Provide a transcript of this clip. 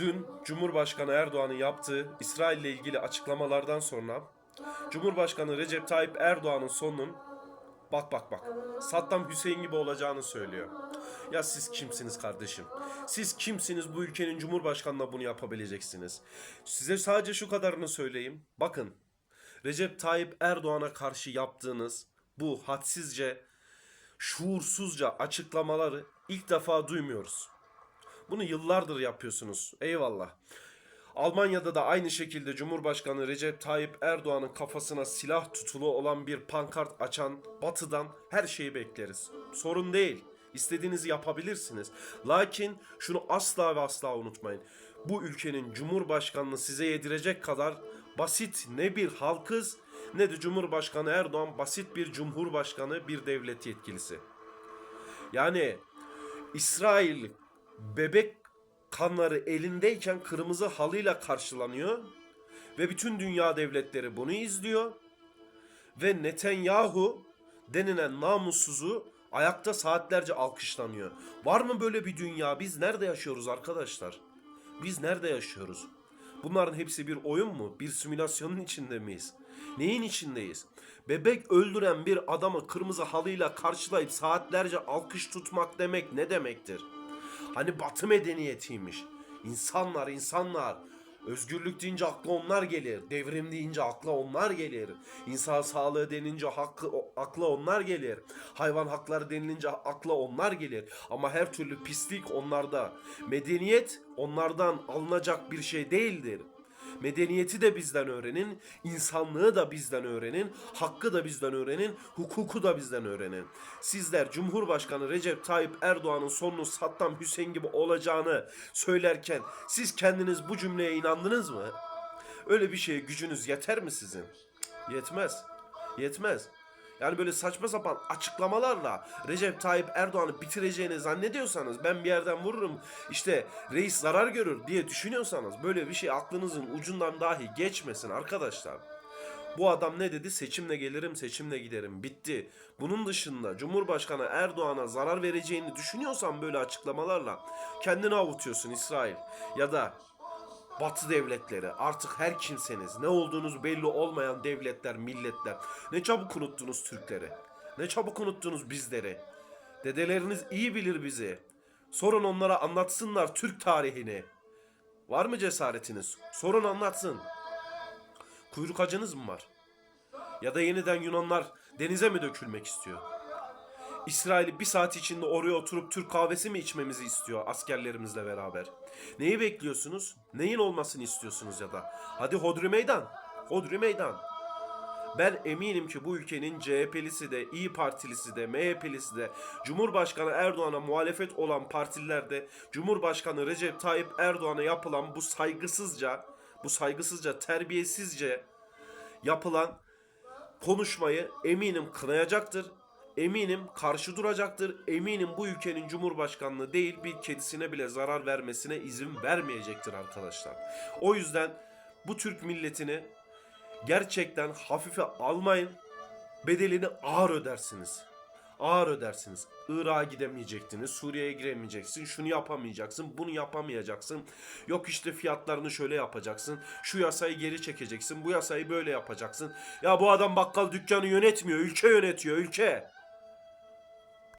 Dün Cumhurbaşkanı Erdoğan'ın yaptığı İsrail ile ilgili açıklamalardan sonra Cumhurbaşkanı Recep Tayyip Erdoğan'ın sonunun bak bak bak Saddam Hüseyin gibi olacağını söylüyor. Ya siz kimsiniz kardeşim? Siz kimsiniz bu ülkenin cumhurbaşkanına bunu yapabileceksiniz? Size sadece şu kadarını söyleyeyim. Bakın Recep Tayyip Erdoğan'a karşı yaptığınız bu hadsizce, şuursuzca açıklamaları ilk defa duymuyoruz. Bunu yıllardır yapıyorsunuz. Eyvallah. Almanya'da da aynı şekilde Cumhurbaşkanı Recep Tayyip Erdoğan'ın kafasına silah tutulu olan bir pankart açan Batı'dan her şeyi bekleriz. Sorun değil. İstediğinizi yapabilirsiniz. Lakin şunu asla ve asla unutmayın. Bu ülkenin Cumhurbaşkanını size yedirecek kadar basit ne bir halkız ne de Cumhurbaşkanı Erdoğan basit bir cumhurbaşkanı, bir devlet yetkilisi. Yani İsrail bebek kanları elindeyken kırmızı halıyla karşılanıyor ve bütün dünya devletleri bunu izliyor ve Netanyahu denilen namussuzu ayakta saatlerce alkışlanıyor. Var mı böyle bir dünya? Biz nerede yaşıyoruz arkadaşlar? Biz nerede yaşıyoruz? Bunların hepsi bir oyun mu? Bir simülasyonun içinde miyiz? Neyin içindeyiz? Bebek öldüren bir adamı kırmızı halıyla karşılayıp saatlerce alkış tutmak demek ne demektir? Hani batı medeniyetiymiş. İnsanlar, insanlar. Özgürlük deyince akla onlar gelir. Devrim deyince akla onlar gelir. İnsan sağlığı denince hakkı, akla onlar gelir. Hayvan hakları denilince akla onlar gelir. Ama her türlü pislik onlarda. Medeniyet onlardan alınacak bir şey değildir. Medeniyeti de bizden öğrenin, insanlığı da bizden öğrenin, hakkı da bizden öğrenin, hukuku da bizden öğrenin. Sizler Cumhurbaşkanı Recep Tayyip Erdoğan'ın sonunu Saddam Hüseyin gibi olacağını söylerken siz kendiniz bu cümleye inandınız mı? Öyle bir şeye gücünüz yeter mi sizin? Yetmez. Yetmez. Yani böyle saçma sapan açıklamalarla Recep Tayyip Erdoğan'ı bitireceğini zannediyorsanız ben bir yerden vururum işte reis zarar görür diye düşünüyorsanız böyle bir şey aklınızın ucundan dahi geçmesin arkadaşlar. Bu adam ne dedi? Seçimle gelirim, seçimle giderim. Bitti. Bunun dışında Cumhurbaşkanı Erdoğan'a zarar vereceğini düşünüyorsan böyle açıklamalarla kendini avutuyorsun İsrail. Ya da Batı devletleri artık her kimseniz ne olduğunuz belli olmayan devletler milletler. Ne çabuk unuttunuz Türkleri ne çabuk unuttunuz bizleri. Dedeleriniz iyi bilir bizi. Sorun onlara anlatsınlar Türk tarihini. Var mı cesaretiniz? Sorun anlatsın. Kuyruk acınız mı var? Ya da yeniden Yunanlar denize mi dökülmek istiyor İsrail'i bir saat içinde oraya oturup Türk kahvesi mi içmemizi istiyor askerlerimizle beraber? Neyi bekliyorsunuz? Neyin olmasını istiyorsunuz ya da? Hadi hodri meydan. Hodri meydan. Ben eminim ki bu ülkenin CHP'lisi de, İyi Partilisi de, MHP'lisi de, Cumhurbaşkanı Erdoğan'a muhalefet olan partililer de, Cumhurbaşkanı Recep Tayyip Erdoğan'a yapılan bu saygısızca, bu saygısızca, terbiyesizce yapılan konuşmayı eminim kınayacaktır. Eminim karşı duracaktır. Eminim bu ülkenin cumhurbaşkanlığı değil bir kedisine bile zarar vermesine izin vermeyecektir arkadaşlar. O yüzden bu Türk milletini gerçekten hafife almayın. Bedelini ağır ödersiniz. Ağır ödersiniz. Irak'a gidemeyecektiniz, Suriye'ye giremeyeceksin, şunu yapamayacaksın, bunu yapamayacaksın. Yok işte fiyatlarını şöyle yapacaksın, şu yasayı geri çekeceksin, bu yasayı böyle yapacaksın. Ya bu adam bakkal dükkanı yönetmiyor, ülke yönetiyor, ülke.